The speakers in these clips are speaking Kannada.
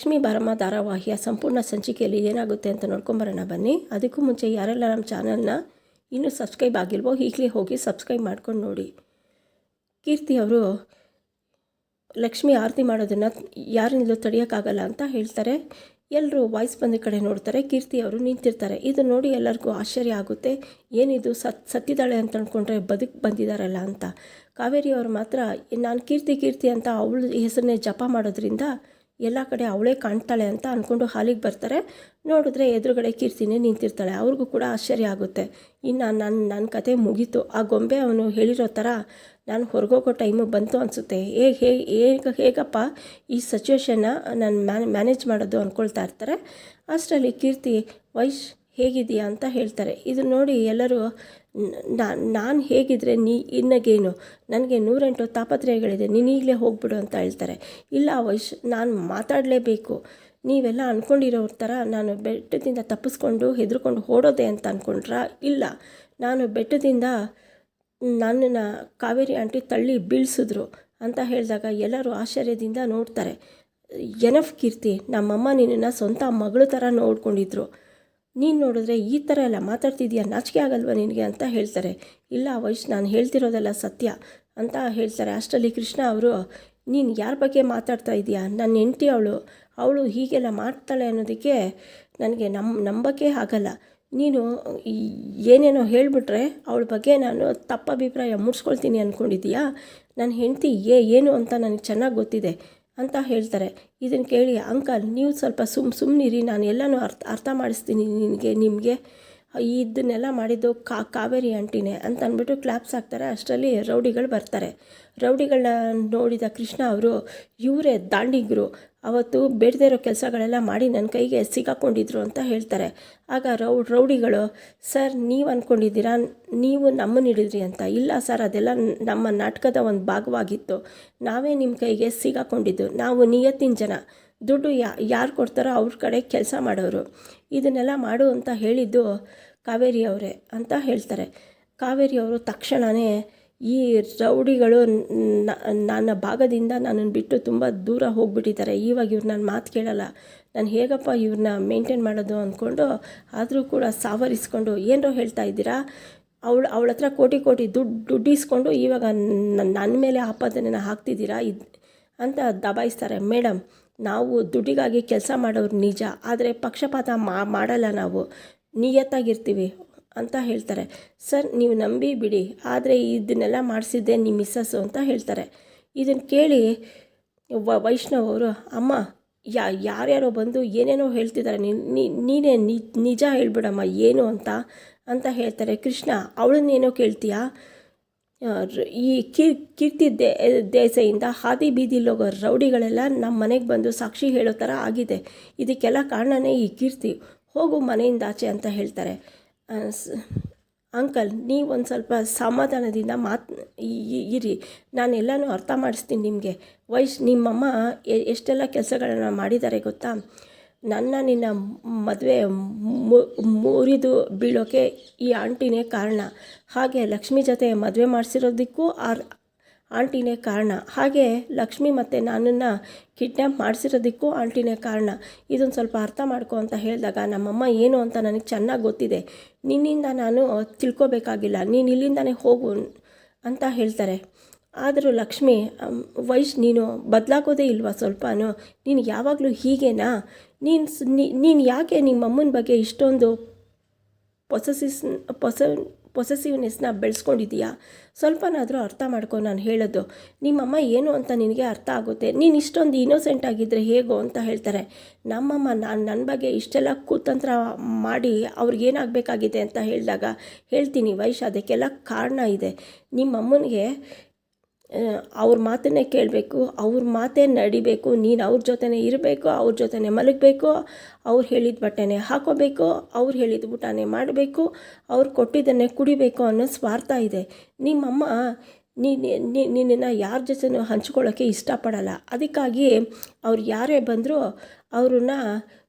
ಲಕ್ಷ್ಮೀ ಬಾರಮ್ಮ ಧಾರಾವಾಹಿಯ ಸಂಪೂರ್ಣ ಸಂಚಿಕೆಯಲ್ಲಿ ಏನಾಗುತ್ತೆ ಅಂತ ನೋಡ್ಕೊಂಬರೋಣ ಬನ್ನಿ. ಅದಕ್ಕೂ ಮುಂಚೆ ಯಾರೆಲ್ಲ ನಮ್ಮ ಚಾನಲ್ನ ಇನ್ನೂ ಸಬ್ಸ್ಕ್ರೈಬ್ ಆಗಿಲ್ವೋ ಈಗಲೇ ಹೋಗಿ ಸಬ್ಸ್ಕ್ರೈಬ್ ಮಾಡ್ಕೊಂಡು ನೋಡಿ. ಕೀರ್ತಿ ಅವರು ಲಕ್ಷ್ಮಿ ಆರತಿ ಮಾಡೋದನ್ನು ಯಾರಿಂದಲೂ ತಡೆಯೋಕ್ಕಾಗಲ್ಲ ಅಂತ ಹೇಳ್ತಾರೆ. ಎಲ್ಲರೂ ವಾಯ್ಸ್ ಬಂದ ಕಡೆ ನೋಡ್ತಾರೆ. ಕೀರ್ತಿ ಅವರು ನಿಂತಿರ್ತಾರೆ. ಇದು ನೋಡಿ ಎಲ್ಲರಿಗೂ ಆಶ್ಚರ್ಯ ಆಗುತ್ತೆ. ಏನಿದು ಸತ್, ಸತ್ತಿದ್ದಾಳೆ ಅಂತ ಅಂದ್ಕೊಂಡ್ರೆ ಬದುಕು ಬಂದಿದ್ದಾರಲ್ಲ ಅಂತ. ಕಾವೇರಿ ಅವರು ಮಾತ್ರ, ನಾನು ಕೀರ್ತಿ ಕೀರ್ತಿ ಅಂತ ಅವಳು ಹೆಸರನ್ನೇ ಜಪ ಮಾಡೋದ್ರಿಂದ ಎಲ್ಲ ಕಡೆ ಅವಳೇ ಕಾಣ್ತಾಳೆ ಅಂತ ಅಂದ್ಕೊಂಡು ಹಾಲಿಗೆ ಬರ್ತಾರೆ. ನೋಡಿದ್ರೆ ಎದುರುಗಡೆ ಕೀರ್ತಿನೇ ನಿಂತಿರ್ತಾಳೆ. ಅವ್ರಿಗೂ ಕೂಡ ಆಶ್ಚರ್ಯ ಆಗುತ್ತೆ. ಇನ್ನು ನನ್ನ ನನ್ನ ಕತೆ ಮುಗೀತು. ಆ ಗೊಂಬೆ ಅವನು ಹೇಳಿರೋ ಥರ ನಾನು ಹೊರಗೋಗೋ ಟೈಮು ಬಂತು ಅನಿಸುತ್ತೆ. ಹೇಗೆ ಹೇಗೆ ಹೇಗೆ, ಹೇಗಪ್ಪ ಈ ಸಿಚುವೇಶನ್ನ ನಾನು ಮ್ಯಾನ್ ಮ್ಯಾನೇಜ್ ಮಾಡೋದು ಅಂದ್ಕೊಳ್ತಾ ಇರ್ತಾರೆ. ಅಷ್ಟರಲ್ಲಿ ಕೀರ್ತಿ, ವೈಶ್ ಹೇಗಿದೆಯಾ ಅಂತ ಹೇಳ್ತಾರೆ. ಇದು ನೋಡಿ ಎಲ್ಲರೂ ನಾನು ಹೇಗಿದ್ರೆ ನೀ ಇನ್ನಗೇನು ನನಗೆ ನೂರೆಂಟು ತಾಪತ್ರಯಗಳಿದೆ. ನೀನು ಈಗಲೇ ಹೋಗ್ಬಿಡು ಅಂತ ಹೇಳ್ತಾರೆ. ಇಲ್ಲ ವೈಶ್, ನಾನು ಮಾತಾಡಲೇಬೇಕು. ನೀವೆಲ್ಲ ಅಂದ್ಕೊಂಡಿರೋರ ಥರ ನಾನು ಬೆಟ್ಟದಿಂದ ತಪ್ಪಿಸ್ಕೊಂಡು ಹೆದರ್ಕೊಂಡು ಓಡೋದೆ ಅಂತ ಅಂದ್ಕೊಂಡ್ರಾ ಇಲ್ಲ. ನಾನು ಬೆಟ್ಟದಿಂದ ನನ್ನನ್ನು ಕಾವೇರಿ ಆಂಟಿ ತಳ್ಳಿ ಬೀಳಿಸಿದ್ರು ಅಂತ ಹೇಳಿದಾಗ ಎಲ್ಲರೂ ಆಶ್ಚರ್ಯದಿಂದ ನೋಡ್ತಾರೆ. ಎನಫ್ ಕೀರ್ತಿ, ನಮ್ಮಮ್ಮ ನಿನ್ನನ್ನು ಸ್ವಂತ ಮಗಳು ಥರ ನೋಡ್ಕೊಂಡಿದ್ರು. ನೀನು ನೋಡಿದ್ರೆ ಈ ಥರ ಎಲ್ಲ ಮಾತಾಡ್ತಿದ್ಯಾ? ನಾಚಿಕೆ ಆಗಲ್ವಾ ನಿನಗೆ ಅಂತ ಹೇಳ್ತಾರೆ. ಇಲ್ಲ ವಯಸ್ಸು ನಾನು ಹೇಳ್ತಿರೋದೆಲ್ಲ ಸತ್ಯ ಅಂತ ಹೇಳ್ತಾರೆ. ಅಷ್ಟರಲ್ಲಿ ಕೃಷ್ಣ ಅವರು, ನೀನು ಯಾರ ಬಗ್ಗೆ ಮಾತಾಡ್ತಾ ಇದೀಯಾ? ನನ್ನ ಹೆಂಡತಿ ಅವಳು. ಅವಳು ಹೀಗೆಲ್ಲ ಮಾಡ್ತಾಳೆ ಅನ್ನೋದಕ್ಕೆ ನನಗೆ ನಮ್ಮ ನಂಬಕ್ಕೆ ಆಗಲ್ಲ. ನೀನು ಏನೇನೋ ಹೇಳಿಬಿಟ್ರೆ ಅವಳ ಬಗ್ಗೆ ನಾನು ತಪ್ಪ ಅಭಿಪ್ರಾಯ ಮೂಡಿಸ್ಕೊಳ್ತೀನಿ ಅಂದ್ಕೊಂಡಿದ್ದೀಯಾ ನನ್ನ ಹೆಂಡತಿ ಏ, ಏನು ಅಂತ ನನಗೆ ಚೆನ್ನಾಗಿ ಗೊತ್ತಿದೆ. ಅಂತ ಹೇಳ್ತಾರೆ. ಇದನ್ನು ಕೇಳಿ ಅಂಕಲ್, ನೀವು ಸ್ವಲ್ಪ ಸುಮ್ ಸುಮ್ಮನಿರಿ ನಾನು ಎಲ್ಲನೂ ಅರ್ಥ ಅರ್ಥ ಮಾಡಿಸ್ತೀನಿ ನಿನಗೆ, ನಿಮಗೆ. ಇದನ್ನೆಲ್ಲ ಮಾಡಿದ್ದು ಕಾ, ಕಾವೇರಿ ಆಂಟಿನೇ ಅಂತ ಅಂದ್ಬಿಟ್ಟು ಕ್ಲಾಪ್ಸ್ ಹಾಕ್ತಾರೆ. ಅಷ್ಟರಲ್ಲಿ ರೌಡಿಗಳು ಬರ್ತಾರೆ. ರೌಡಿಗಳನ್ನ ನೋಡಿದ ಕೃಷ್ಣ ಅವರು, ಇವರೇ ದಾಂಡಿಗರು. ಅವತ್ತು ಬೇಡದೇ ಇರೋ ಕೆಲಸಗಳೆಲ್ಲ ಮಾಡಿ ನನ್ನ ಕೈಗೆ ಸಿಗಾಕೊಂಡಿದ್ರು ಅಂತ ಹೇಳ್ತಾರೆ. ಆಗ ರೌ, ರೌಡಿಗಳು, ಸರ್, ನೀವು ಅಂದ್ಕೊಂಡಿದ್ದೀರಾ ನೀವು ನಮ್ಮನ್ನು ಹಿಡಿದ್ರಿ ಅಂತ. ಇಲ್ಲ ಸರ್, ಅದೆಲ್ಲ ನಮ್ಮ ನಾಟಕದ ಒಂದು ಭಾಗವಾಗಿತ್ತು. ನಾವೇ ನಿಮ್ಮ ಕೈಗೆ ಸಿಗಾಕೊಂಡಿದ್ದು. ನಾವು ನಿಯತ್ತಿನ ಜನ. ದುಡ್ಡು ಯಾ, ಯಾರು ಕೊಡ್ತಾರೋ ಅವ್ರ ಕಡೆ ಕೆಲಸ ಮಾಡೋರು. ಇದನ್ನೆಲ್ಲ ಮಾಡು ಅಂತ ಹೇಳಿದ್ದು ಕಾವೇರಿ ಅವರೇ ಅಂತ ಹೇಳ್ತಾರೆ. ಕಾವೇರಿ ಅವರು ತಕ್ಷಣವೇ ಈ ರೌಡಿಗಳು ನನ್ನ ಭಾಗದಿಂದ ನನ್ನನ್ನು ಬಿಟ್ಟು ತುಂಬ ದೂರ ಹೋಗಿಬಿಟ್ಟಿದ್ದಾರೆ. ಇವಾಗ ಇವ್ರು ನನ್ನ ಮಾತು ಕೇಳಲ್ಲ. ನಾನು ಹೇಗಪ್ಪ ಇವ್ರನ್ನ ಮೇಂಟೈನ್ ಮಾಡೋದು ಅಂದ್ಕೊಂಡು ಆದರೂ ಕೂಡ ಸಾವರಿಸ್ಕೊಂಡು ಏನೋ ಹೇಳ್ತಾ ಇದ್ದೀರಾ? ಅವಳು, ಅವಳ ಹತ್ರ ಕೋಟಿ ಕೋಟಿ ದುಡ್ಡು ದುಡ್ಡಿಸ್ಕೊಂಡು ಇವಾಗ ನನ್ನ ಮೇಲೆ ಆಪಾದನೆ ಹಾಕ್ತಿದ್ದೀರಾ? ಇದು, ಅಂತ ದಬಾಯಿಸ್ತಾರೆ. ಮೇಡಮ್ ನಾವು ದುಡ್ಡಿಗಾಗಿ ಕೆಲಸ ಮಾಡೋರು ನಿಜ, ಆದರೆ ಪಕ್ಷಪಾತ ಮಾಡಲ್ಲ ನಾವು. ನಿಯತ್ತಾಗಿರ್ತೀವಿ ಅಂತ ಹೇಳ್ತಾರೆ. ಸರ್, ನೀವು ನಂಬಿ ಬಿಡಿ. ಆದರೆ ಇದನ್ನೆಲ್ಲ ಮಾಡಿಸಿದ್ದೆ ನಿಮ್ಮ ಮಿಸ್ಸಸ್ಸು ಅಂತ ಹೇಳ್ತಾರೆ. ಇದನ್ನು ಕೇಳಿ ವೈಷ್ಣವ್ ಅವರು, ಅಮ್ಮ, ಯಾ, ಯಾರ್ಯಾರೋ ಬಂದು ಏನೇನೋ ಹೇಳ್ತಿದ್ದಾರೆ ನೀನೇ ನಿಜ ಹೇಳ್ಬಿಡಮ್ಮ, ಏನು ಅಂತ ಅಂತ ಹೇಳ್ತಾರೆ. ಕೃಷ್ಣ, ಅವಳನ್ನೇನೋ ಕೇಳ್ತೀಯಾ? ಈ ಕೀರ್ ಕೀರ್ತಿ ದೇ, ದೇಸೆಯಿಂದ ಹಾದಿ ಬೀದಿಲೋಗೋ ರೌಡಿಗಳೆಲ್ಲ ನಮ್ಮ ಮನೆಗೆ ಬಂದು ಸಾಕ್ಷಿ ಹೇಳೋ ಥರ ಆಗಿದೆ. ಇದಕ್ಕೆಲ್ಲ ಕಾರಣನೇ ಈ ಕೀರ್ತಿ. ಹೋಗು ಮನೆಯಿಂದ ಆಚೆ ಅಂತ ಹೇಳ್ತಾರೆ. ಅಂಕಲ್, ನೀವು ಒಂದು ಸ್ವಲ್ಪ ಸಮಾಧಾನದಿಂದ ಮಾತು ಇರಿ. ನಾನೆಲ್ಲನೂ ಅರ್ಥ ಮಾಡಿಸ್ತೀನಿ ನಿಮಗೆ. ವಯಸ್ ನಿಮ್ಮಮ್ಮ ಎಷ್ಟೆಲ್ಲ ಕೆಲಸಗಳನ್ನ ಮಾಡಿದ್ದಾರೆ ಗೊತ್ತಾ? ನನ್ನ ನಿನ್ನ ಮದುವೆ ಮುರಿದು ಬೀಳೋಕೆ ಈ ಆಂಟಿನೇ ಕಾರಣ. ಹಾಗೆ ಲಕ್ಷ್ಮಿ ಜೊತೆ ಮದುವೆ ಮಾಡಿಸಿರೋದಕ್ಕೂ ಆರ್ ಆಂಟಿನೇ ಕಾರಣ. ಹಾಗೆ ಲಕ್ಷ್ಮಿ ಮತ್ತು ನನ್ನನ್ನು ಕಿಡ್ನ್ಯಾಪ್ ಮಾಡಿಸಿರೋದಕ್ಕೂ ಆಂಟಿನೇ ಕಾರಣ. ಇದೊಂದು ಸ್ವಲ್ಪ ಅರ್ಥ ಮಾಡ್ಕೊ ಅಂತ ಹೇಳಿದಾಗ ನಮ್ಮಮ್ಮ ಏನು ಅಂತ ನನಗೆ ಚೆನ್ನಾಗಿ ಗೊತ್ತಿದೆ. ನಿನ್ನಿಂದ ನಾನು ತಿಳ್ಕೊಬೇಕಾಗಿಲ್ಲ. ನೀನು ಇಲ್ಲಿಂದನೇ ಹೋಗು ಅಂತ ಹೇಳ್ತಾರೆ. ಆದರೂ ಲಕ್ಷ್ಮಿ ವಯಸ್ಸು ನೀನು ಬದಲಾಗೋದೇ ಇಲ್ವಾ ಸ್ವಲ್ಪನೂ? ನೀನು ಯಾವಾಗಲೂ ಹೀಗೇನಾ? ನೀನು ನೀನು ಯಾಕೆ ನಿಮ್ಮ ಅಮ್ಮನ ಬಗ್ಗೆ ಇಷ್ಟೊಂದು ಪೊಸಸಿಸ್ ಪೊಸ ಪೊಸೆಸಿವ್ನೆಸ್ನ ಬೆಳೆಸ್ಕೊಂಡಿದ್ದೀಯಾ ಸ್ವಲ್ಪನಾದರೂ ಅರ್ಥ ಮಾಡ್ಕೊ ನಾನು ಹೇಳೋದು. ನಿಮ್ಮಮ್ಮ ಏನು ಅಂತ ನಿನಗೆ ಅರ್ಥ ಆಗುತ್ತೆ. ನೀನು ಇಷ್ಟೊಂದು ಇನ್ನೋಸೆಂಟ್ ಆಗಿದ್ದರೆ ಹೇಗೋ ಅಂತ ಹೇಳ್ತಾರೆ. ನಮ್ಮಮ್ಮ ನಾನು ನನ್ನ ಬಗ್ಗೆ ಇಷ್ಟೆಲ್ಲ ಕುತಂತ್ರ ಮಾಡಿ ಅವ್ರಿಗೇನಾಗಬೇಕಾಗಿದೆ ಅಂತ ಹೇಳಿದಾಗ ಹೇಳ್ತೀನಿ ವೈಶ್, ಅದಕ್ಕೆಲ್ಲ ಕಾರಣ ಇದೆ. ನಿಮ್ಮಮ್ಮನಿಗೆ ಅವ್ರ ಮಾತನ್ನೇ ಕೇಳಬೇಕು, ಅವ್ರ ಮಾತೇ ನಡಿಬೇಕು, ನೀನು ಅವ್ರ ಜೊತೆನೇ ಇರಬೇಕು, ಅವ್ರ ಜೊತೆನೆ ಮಲಗಬೇಕು, ಅವ್ರು ಹೇಳಿದ ಬಟ್ಟೆನೇ ಹಾಕೋಬೇಕು, ಅವ್ರು ಹೇಳಿದ ಊಟನೇ ಮಾಡಬೇಕು, ಅವ್ರು ಕೊಟ್ಟಿದ್ದನ್ನೇ ಕುಡಿಬೇಕು ಅನ್ನೋ ಸ್ವಾರ್ಥ ಇದೆ. ನಿಮ್ಮಮ್ಮ ನಿನ್ನನ್ನು ಯಾರ ಜೊತೆನೂ ಹಂಚ್ಕೊಳ್ಳೋಕ್ಕೆ ಇಷ್ಟಪಡಲ್ಲ. ಅದಕ್ಕಾಗಿ ಅವ್ರು ಯಾರೇ ಬಂದರೂ ಅವ್ರನ್ನ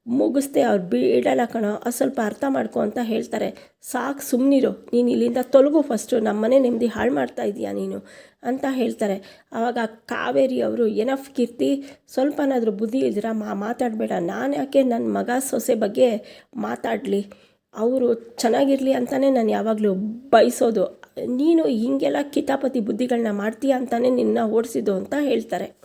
ಮುಗಿಸ್ದೆ ಅವ್ರು ಬೀಡಲ್ಲ ಕಣೋ, ಅದು ಸ್ವಲ್ಪ ಅರ್ಥ ಮಾಡ್ಕೊ ಅಂತ ಹೇಳ್ತಾರೆ. ಸಾಕು ಸುಮ್ಮನಿರು ನೀನು ಇಲ್ಲಿಂದ ತೊಲಗು ಫಸ್ಟು ನಮ್ಮ ಮನೆ ನೆಮ್ಮದಿ ಹಾಳು ಮಾಡ್ತಾ ಇದೀಯ ನೀನು? ಅಂತ ಹೇಳ್ತಾರೆ. ಆವಾಗ ಕಾವೇರಿ ಅವರು, ಏನಫ್ ಕೀರ್ತಿ? ಸ್ವಲ್ಪನಾದರೂ ಬುದ್ಧಿ ಇದ್ದೀರಾ ಮಾ, ಮಾತಾಡಬೇಡ. ನಾನು ಯಾಕೆ ನನ್ನ ಮಗ ಸೊಸೆ ಬಗ್ಗೆ ಮಾತಾಡಲಿ? ಅವರು ಚೆನ್ನಾಗಿರಲಿ ಅಂತಲೇ ನಾನು ಯಾವಾಗಲೂ ಬಯಸೋದು. ನೀನು ಹೀಗೆಲ್ಲ ಕಿತಾಪತಿ ಬುದ್ಧಿಗಳನ್ನ ಮಾಡ್ತೀಯ ಅಂತಲೇ ನಿನ್ನ ಓಡಿಸಿದ್ದು ಅಂತ ಹೇಳ್ತಾರೆ.